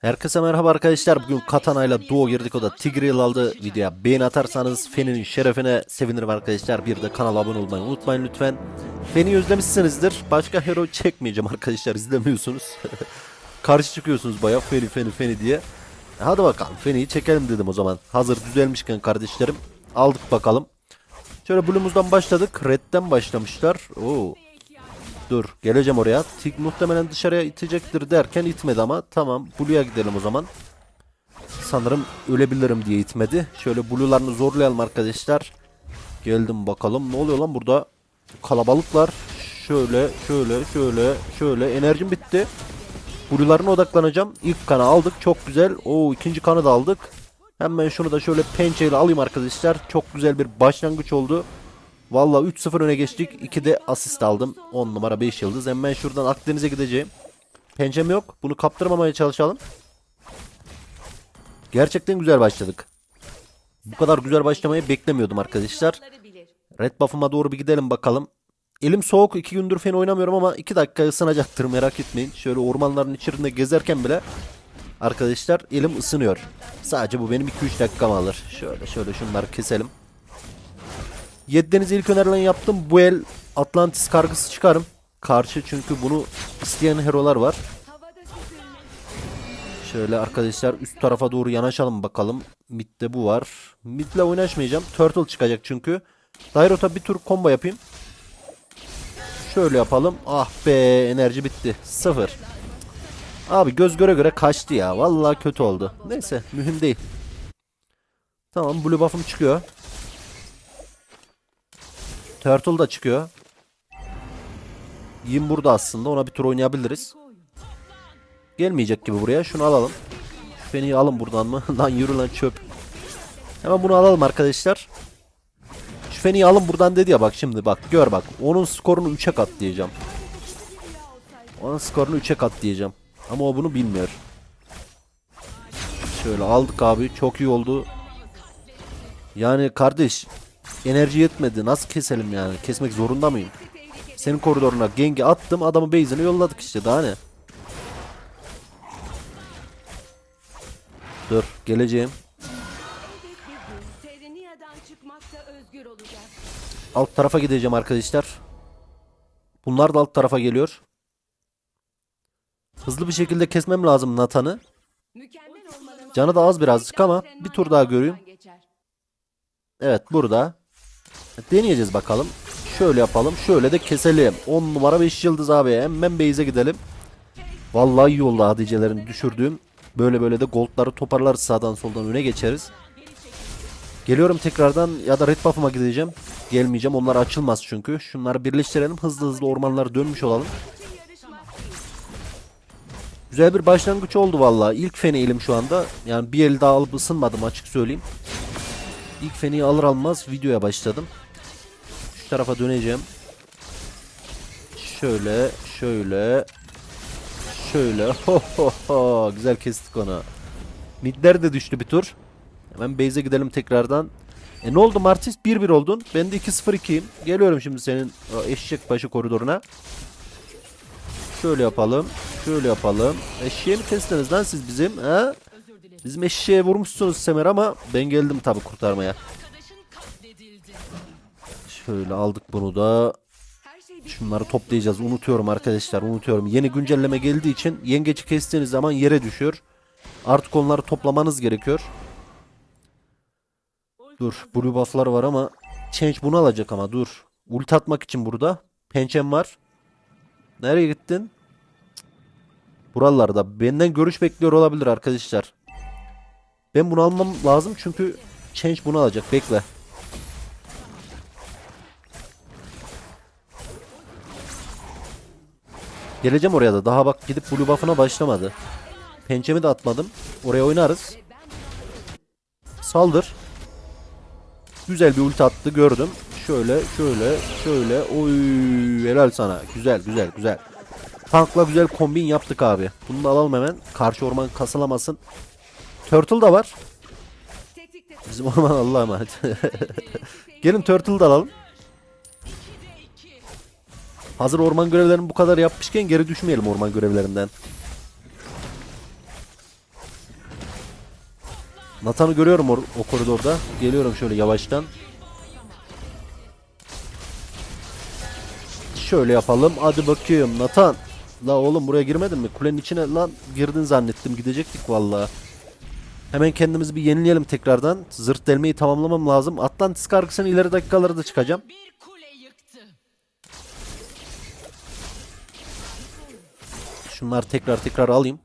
Herkese merhaba arkadaşlar. Bugün Katana ile Duo girdik. O da Tigreal aldı. Videoya beğeni atarsanız Feni'nin şerefine sevinirim arkadaşlar. Bir de kanala abone olmayı unutmayın lütfen. Feni'yi özlemişsinizdir. Başka hero çekmeyeceğim arkadaşlar. izlemiyorsunuz. Karşı çıkıyorsunuz bayağı Feni Feni Feni diye. Hadi bakalım Feni'yi çekelim dedim o zaman. Hazır düzelmişken kardeşlerim. Aldık bakalım. Şöyle Blue'muzdan başladık. Red'den başlamışlar. Oo. Dur geleceğim oraya. Tig muhtemelen dışarıya itecektir derken itmedi ama. Tamam Blue'ya gidelim o zaman. Sanırım ölebilirim diye itmedi. Şöyle Blue'larını zorlayalım arkadaşlar. Geldim bakalım. Ne oluyor lan burada? Kalabalıklar. Şöyle şöyle şöyle şöyle. Enerjim bitti. Blue'larına odaklanacağım. İlk kanı aldık. Çok güzel. Oo ikinci kanı da aldık. Hemen şunu da şöyle pençeyle alayım arkadaşlar. Çok güzel bir başlangıç oldu. Valla 3-0 öne geçtik. 2 de asist aldım. 10 numara 5 yıldız. Hemen şuradan Akdeniz'e gideceğim. Pencem yok. Bunu kaptırmamaya çalışalım. Gerçekten güzel başladık. Bu kadar güzel başlamayı beklemiyordum arkadaşlar. Red buff'ıma doğru bir gidelim bakalım. Elim soğuk. 2 gündür fen oynamıyorum ama 2 dakika ısınacaktır merak etmeyin. Şöyle ormanların içerisinde gezerken bile arkadaşlar elim ısınıyor. Sadece bu benim 2-3 dakikamı alır. Şöyle şöyle şunları keselim. Yedideniz ilk önerilen yaptım. Bu el Atlantis kargısı çıkarım. Karşı çünkü bunu isteyen herolar var. Şöyle arkadaşlar üst tarafa doğru yanaşalım bakalım. Mid'de bu var. Mid'le oynaşmayacağım. Turtle çıkacak çünkü. Dairot'a bir tur combo yapayım. Şöyle yapalım. Ah be enerji bitti. Sıfır. Abi göz göre göre kaçtı ya. Vallahi kötü oldu. Neyse mühim değil. Tamam blue buff'ım çıkıyor. Turtle da çıkıyor. Yin burada aslında. Ona bir tur oynayabiliriz. Gelmeyecek gibi buraya. Şunu alalım. Feni'yi alın buradan mı? lan yürü lan çöp. Hemen bunu alalım arkadaşlar. Şu Feni'yi alın buradan dedi ya bak şimdi bak gör bak. Onun skorunu 3'e kat diyeceğim. Onun skorunu 3'e kat diyeceğim. Ama o bunu bilmiyor. Şöyle aldık abi. Çok iyi oldu. Yani kardeş enerji yetmedi. Nasıl keselim yani? Kesmek zorunda mıyım? Senin koridoruna gengi attım. Adamı base'ine yolladık işte. Daha ne? Dur. Geleceğim. Alt tarafa gideceğim arkadaşlar. Bunlar da alt tarafa geliyor. Hızlı bir şekilde kesmem lazım Nathan'ı. Canı da az birazcık ama bir tur daha göreyim. Evet burada. Deneyeceğiz bakalım. Şöyle yapalım. Şöyle de keselim. 10 numara 5 yıldız abi. Hemen base'e gidelim. Vallahi iyi oldu adicelerin düşürdüğüm. Böyle böyle de goldları toparlarız sağdan soldan öne geçeriz. Geliyorum tekrardan ya da red buff'ıma gideceğim. Gelmeyeceğim onlar açılmaz çünkü. Şunları birleştirelim hızlı hızlı ormanlara dönmüş olalım. Güzel bir başlangıç oldu vallahi. İlk feni elim şu anda. Yani bir el daha alıp ısınmadım açık söyleyeyim. İlk feniyi alır almaz videoya başladım. Şu tarafa döneceğim. Şöyle, şöyle, şöyle. Ho ho ho. Güzel kestik onu. Midler de düştü bir tur. Hemen base'e gidelim tekrardan. E ne oldu Martis? 1-1 oldun. Ben de 2-0-2'yim. Geliyorum şimdi senin o eşek başı koridoruna. Şöyle yapalım. Şöyle yapalım. Eşeğe mi kestiniz lan siz bizim? Ha? Bizim eşeğe vurmuşsunuz Semer ama ben geldim tabi kurtarmaya. Şöyle aldık bunu da. Şunları toplayacağız. Unutuyorum arkadaşlar. Unutuyorum. Yeni güncelleme geldiği için yengeci kestiğiniz zaman yere düşüyor. Artık onları toplamanız gerekiyor. Dur. Blue buff'lar var ama Change bunu alacak ama dur. Ulti atmak için burada. Pençem var. Nereye gittin? Buralarda. Benden görüş bekliyor olabilir arkadaşlar. Ben bunu almam lazım çünkü Change bunu alacak. Bekle. Geleceğim oraya da. Daha bak gidip blue buff'ına başlamadı. Pençemi de atmadım. Oraya oynarız. Saldır. Güzel bir ulti attı gördüm. Şöyle şöyle şöyle. Oy helal sana. Güzel güzel güzel. Tankla güzel kombin yaptık abi. Bunu da alalım hemen. Karşı orman kasılamasın. Turtle da var. Bizim orman Allah'a emanet. Gelin Turtle da alalım. Hazır orman görevlerini bu kadar yapmışken geri düşmeyelim orman görevlerinden. Nathan'ı görüyorum o, o koridorda. Geliyorum şöyle yavaştan. Şöyle yapalım. Hadi bakayım Nathan. La oğlum buraya girmedin mi? Kulenin içine lan girdin zannettim. Gidecektik vallahi. Hemen kendimizi bir yenileyelim tekrardan. Zırt delmeyi tamamlamam lazım. Atlantis kargısının ileri dakikalarda çıkacağım. Bir kule yıktı. Şunları tekrar tekrar alayım.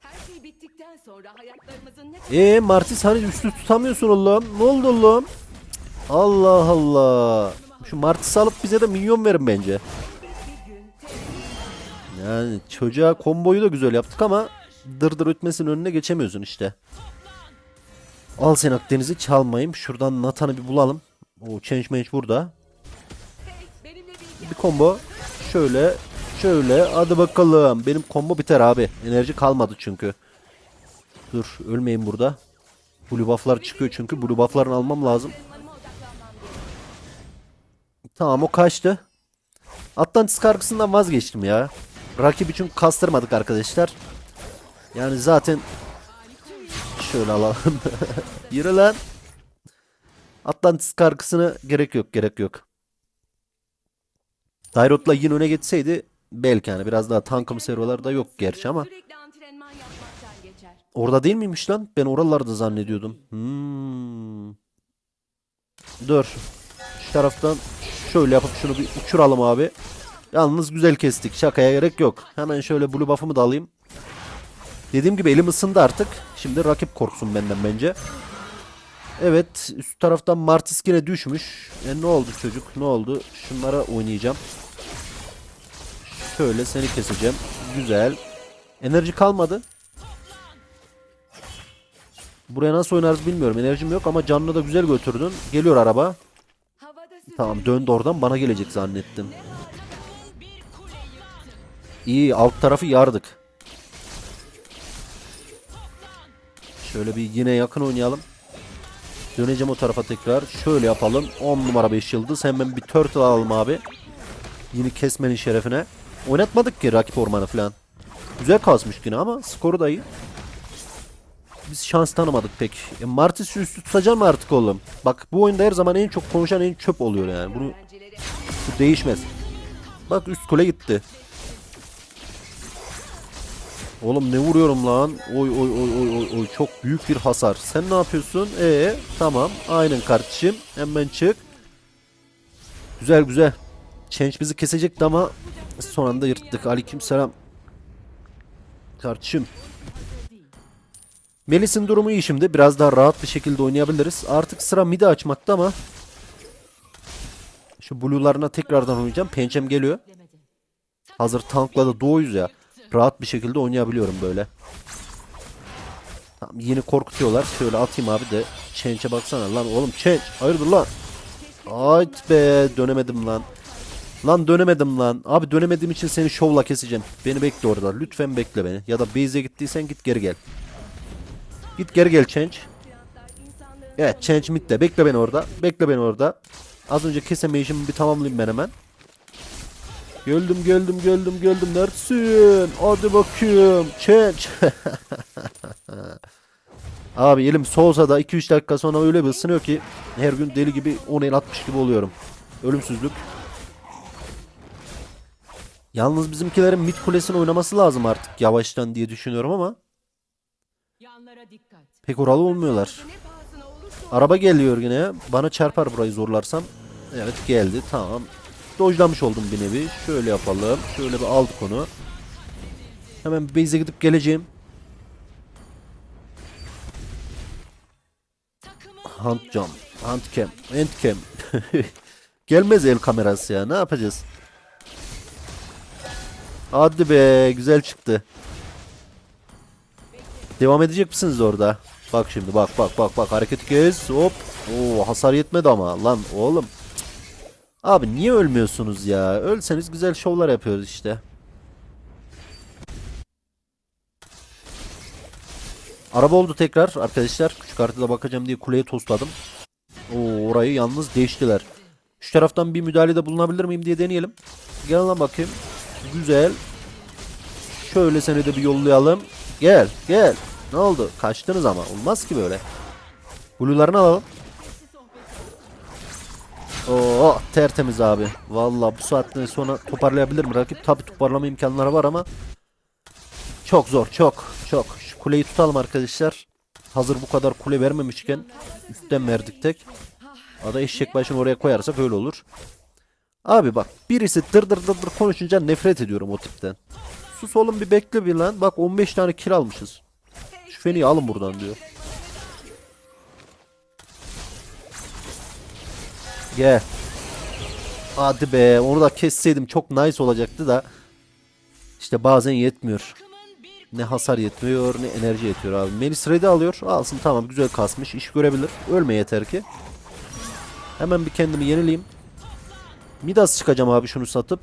Her şey Martis hani üstü tutamıyorsun oğlum. Ne oldu oğlum? Allah Allah. Şu Martis'i alıp bize de minyon verin bence. Yani çocuğa komboyu da güzel yaptık ama dırdır ötmesinin önüne geçemiyorsun işte. Al sen Akdeniz'i çalmayayım. Şuradan Nathan'ı bir bulalım. O change mange burada. bir combo. Şöyle. Şöyle. Hadi bakalım. Benim combo biter abi. Enerji kalmadı çünkü. Dur. Ölmeyin burada. Blue buff'lar çıkıyor çünkü. Blue buff'larını almam lazım. Tamam o kaçtı. Atlantis kargısından vazgeçtim ya. Rakip için kastırmadık arkadaşlar. Yani zaten şöyle alalım. Yürü lan. Atlantis kargısına gerek yok gerek yok. Dairot'la yine öne geçseydi belki hani biraz daha tankım serverlarda yok gerçi ama orada değil miymiş lan? Ben oralarda zannediyordum. Hmm. Dur. Şu taraftan şöyle yapıp şunu bir uçuralım abi. Yalnız güzel kestik. Şakaya gerek yok. Hemen şöyle blue buff'ımı da alayım. Dediğim gibi elim ısındı artık. Şimdi rakip korksun benden bence. Evet üst taraftan Martis yine düşmüş. E ne oldu çocuk ne oldu? Şunlara oynayacağım. Şöyle seni keseceğim. Güzel. Enerji kalmadı. Buraya nasıl oynarız bilmiyorum. Enerjim yok ama canını da güzel götürdün. Geliyor araba. Tamam döndü oradan bana gelecek zannettim. İyi alt tarafı yardık. Şöyle bir yine yakın oynayalım. Döneceğim o tarafa tekrar. Şöyle yapalım. 10 numara 5 yıldız. Hemen bir turtle alalım abi. Yine kesmenin şerefine. Oynatmadık ki rakip ormanı falan. Güzel kasmış yine ama skoru da iyi. Biz şans tanımadık pek. E, Martis şu üstü tutacak mı artık oğlum? Bak bu oyunda her zaman en çok konuşan en çöp oluyor yani. Bunu bu değişmez. Bak üst kule gitti. Oğlum ne vuruyorum lan? Oy oy oy oy oy oy çok büyük bir hasar. Sen ne yapıyorsun? Ee tamam. Aynen kardeşim. Hemen çık. Güzel güzel. Change bizi kesecekti ama son anda yırttık. Aleykümselam. Kardeşim. Melis'in durumu iyi şimdi. Biraz daha rahat bir şekilde oynayabiliriz. Artık sıra midi açmakta ama şu blue'larına tekrardan oynayacağım. Pençem geliyor. Hazır tankla da doğuyuz ya. Rahat bir şekilde oynayabiliyorum böyle. Tamam yeni korkutuyorlar. Şöyle atayım abi de. Change'e baksana lan oğlum change. Hayırdır lan? Ayt be dönemedim lan. Lan dönemedim lan. Abi dönemediğim için seni şovla keseceğim. Beni bekle orada. Lütfen bekle beni. Ya da base'e gittiysen git geri gel. Git geri gel change. Evet change midde. Bekle beni orada. Bekle beni orada. Az önce kesemeyişimi bir tamamlayayım ben hemen. Geldim geldim geldim geldim. Neredesin? Hadi bakayım. Change. Abi elim soğusa da 2-3 dakika sonra öyle bir ısınıyor ki her gün deli gibi 10 el atmış gibi oluyorum. Ölümsüzlük. Yalnız bizimkilerin mid kulesini oynaması lazım artık yavaştan diye düşünüyorum ama Yanlara dikkat. pek oralı olmuyorlar. Araba geliyor yine. Bana çarpar burayı zorlarsam. Evet geldi. Tamam. Dojlamış oldum bir nevi. Şöyle yapalım. Şöyle bir aldık onu. Hemen base'e gidip geleceğim. Hunt jump. Hunt cam. End cam. Gelmez el kamerası ya. Ne yapacağız? Hadi be. Güzel çıktı. Devam edecek misiniz orada? Bak şimdi bak bak bak bak hareket kes hop. Oo hasar yetmedi ama lan oğlum. Abi niye ölmüyorsunuz ya? Ölseniz güzel şovlar yapıyoruz işte. Araba oldu tekrar arkadaşlar. Küçük haritada bakacağım diye kuleye tosladım. Oo orayı yalnız değiştiler. Şu taraftan bir müdahalede bulunabilir miyim diye deneyelim. Gel lan bakayım. Güzel. Şöyle seni de bir yollayalım. Gel gel. Ne oldu? Kaçtınız ama. Olmaz ki böyle. Blue'larını alalım. Oo tertemiz abi. Vallahi bu saatten sonra toparlayabilir mi rakip? Tabi toparlama imkanları var ama çok zor çok çok. Şu kuleyi tutalım arkadaşlar. Hazır bu kadar kule vermemişken üstten verdik tek. Ada eşek başını oraya koyarsak öyle olur. Abi bak birisi dır dır dır dır konuşunca nefret ediyorum o tipten. Sus oğlum bir bekle bir lan. Bak 15 tane kill almışız. Şu feniyi alın buradan diyor. Gel. Hadi be onu da kesseydim çok nice olacaktı da. İşte bazen yetmiyor. Ne hasar yetmiyor ne enerji yetiyor abi. Melis ready alıyor. Alsın tamam güzel kasmış. iş görebilir. Ölme yeter ki. Hemen bir kendimi yenileyim. Midas çıkacağım abi şunu satıp.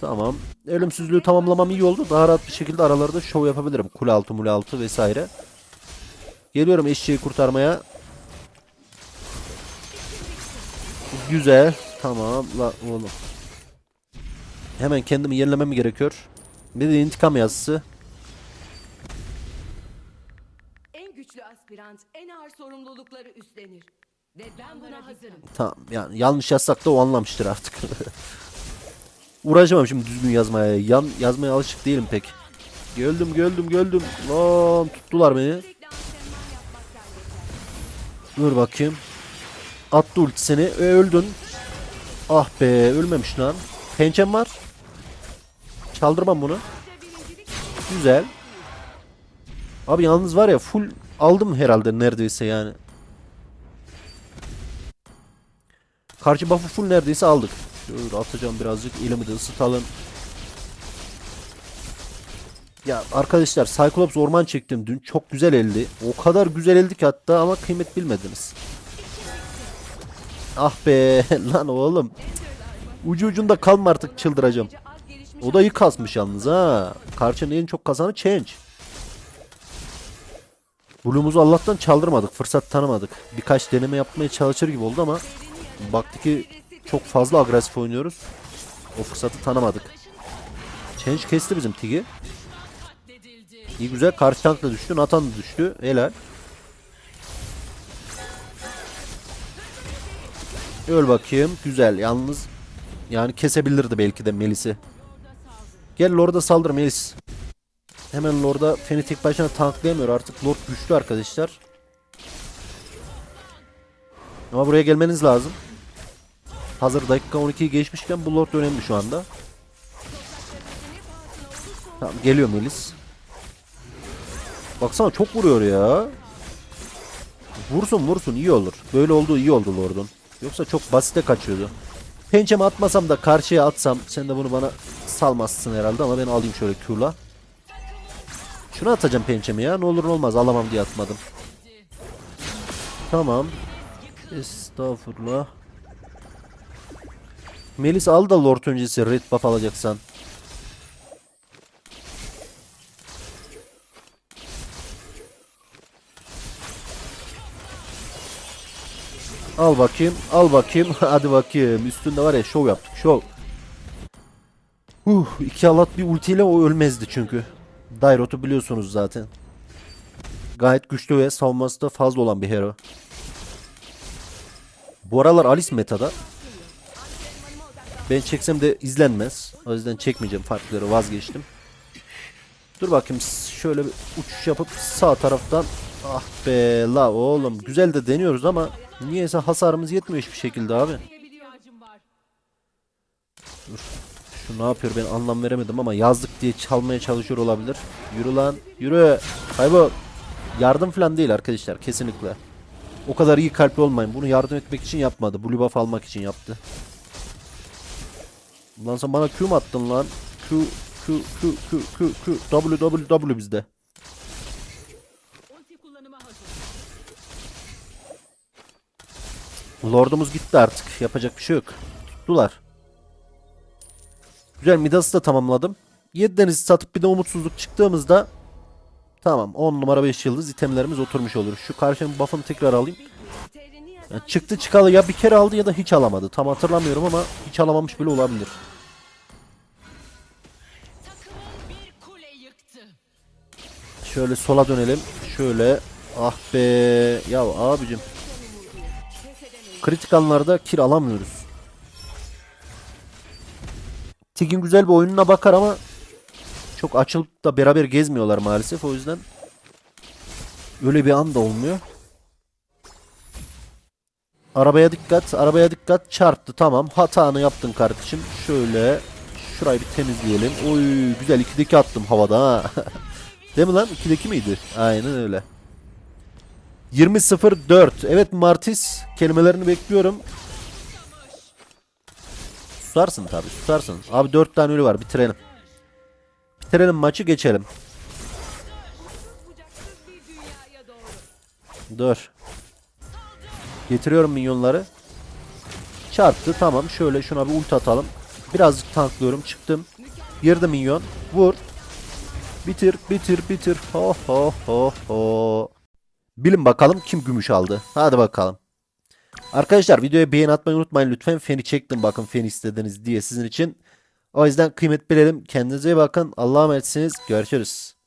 Tamam. Ölümsüzlüğü tamamlamam iyi oldu. Daha rahat bir şekilde aralarda şov yapabilirim. Kule altı mule altı vesaire. Geliyorum eşeği kurtarmaya. Güzel. Tamam. La oğlum. Hemen kendimi yenilemem gerekiyor. Bir de intikam yazısı. En güçlü aspirant en ağır sorumlulukları üstlenir. Ve ben buna hazırım. Tamam yani yanlış yazsak da o anlamıştır artık. Uğraşamam şimdi düzgün yazmaya. Yan yazmaya alışık değilim pek. Gördüm gördüm gördüm. Lan tuttular beni. Dur bakayım. Attı ultisini. E, öldün. Ah be ölmemiş lan. Pençem var. Çaldırmam bunu. Güzel. Abi yalnız var ya full aldım herhalde neredeyse yani. Karşı buff'ı full neredeyse aldık. Şöyle atacağım birazcık elimi de ısıtalım. Ya arkadaşlar Cyclops orman çektim dün. Çok güzel eldi. O kadar güzel eldi ki hatta ama kıymet bilmediniz. Ah be lan oğlum. Ucu ucunda kalma artık çıldıracağım. O da iyi kasmış yalnız ha. Karşının en çok kazanı Change. Blue'umuzu Allah'tan çaldırmadık. Fırsat tanımadık. Birkaç deneme yapmaya çalışır gibi oldu ama baktı ki çok fazla agresif oynuyoruz. O fırsatı tanımadık. Change kesti bizim Tig'i. İyi güzel. Karşı tank düştü. Nathan da düştü. Helal. Öl bakayım. Güzel. Yalnız yani kesebilirdi belki de Melis'i. Gel Lord'a saldır Melis. Hemen Lord'a Feni tek başına tanklayamıyor artık. Lord güçlü arkadaşlar. Ama buraya gelmeniz lazım. Hazır dakika 12'yi geçmişken bu Lord önemli şu anda. Tamam geliyor Melis. Baksana çok vuruyor ya. Vursun vursun iyi olur. Böyle olduğu iyi oldu Lord'un. Yoksa çok basite kaçıyordu. Pençemi atmasam da karşıya atsam sen de bunu bana salmazsın herhalde ama ben alayım şöyle Q'la. Şunu atacağım pençemi ya. Ne olur ne olmaz alamam diye atmadım. Tamam. Estağfurullah. Melis al da Lord öncesi red buff alacaksan. Al bakayım, al bakayım. Hadi bakayım. Üstünde var ya şov yaptık, şov. Huh, iki alat bir ultiyle o ölmezdi çünkü. Dairot'u biliyorsunuz zaten. Gayet güçlü ve savunması da fazla olan bir hero. Bu aralar Alice metada. Ben çeksem de izlenmez. O yüzden çekmeyeceğim farkları vazgeçtim. Dur bakayım şöyle bir uçuş yapıp sağ taraftan ah be la oğlum güzel de deniyoruz ama niyeyse hasarımız yetmiyor hiçbir şekilde abi. var. Şu ne yapıyor ben anlam veremedim ama yazdık diye çalmaya çalışıyor olabilir. Yürü lan yürü kaybol. Yardım falan değil arkadaşlar kesinlikle. O kadar iyi kalpli olmayın. Bunu yardım etmek için yapmadı. Blue buff almak için yaptı. Lan sen bana Q mu attın lan? Q Q Q Q Q Q W W W bizde. Ulti kullanıma hazır. Lordumuz gitti artık. Yapacak bir şey yok. Tuttular. Güzel Midas'ı da tamamladım. 7 denizi satıp bir de umutsuzluk çıktığımızda tamam 10 numara 5 yıldız itemlerimiz oturmuş olur. Şu karşının buff'ını tekrar alayım. Yani çıktı çıkalı ya bir kere aldı ya da hiç alamadı. Tam hatırlamıyorum ama hiç alamamış bile olabilir. Şöyle sola dönelim. Şöyle. Ah be. Ya abicim. Kritik anlarda kill alamıyoruz. Tig'in güzel bir oyununa bakar ama çok açılıp da beraber gezmiyorlar maalesef. O yüzden öyle bir an da olmuyor. Arabaya dikkat, arabaya dikkat. Çarptı tamam. Hatanı yaptın kardeşim. Şöyle şurayı bir temizleyelim. Oy güzel 2'deki attım havada ha. Değil mi lan? 2'deki miydi? Aynen öyle. 20.04. Evet Martis kelimelerini bekliyorum. Susarsın tabi susarsın. Abi 4 tane ölü var bitirelim. Bitirelim maçı geçelim. Dur. Getiriyorum minyonları. Çarptı tamam şöyle şuna bir ult atalım. Birazcık tanklıyorum çıktım. Girdi minyon. Vur. Bitir bitir bitir. Ho ho ho ho. Bilin bakalım kim gümüş aldı. Hadi bakalım. Arkadaşlar videoya beğeni atmayı unutmayın lütfen. Feni çektim bakın feni istediniz diye sizin için. O yüzden kıymet bilelim. Kendinize iyi bakın. Allah'a emanetsiniz. Görüşürüz.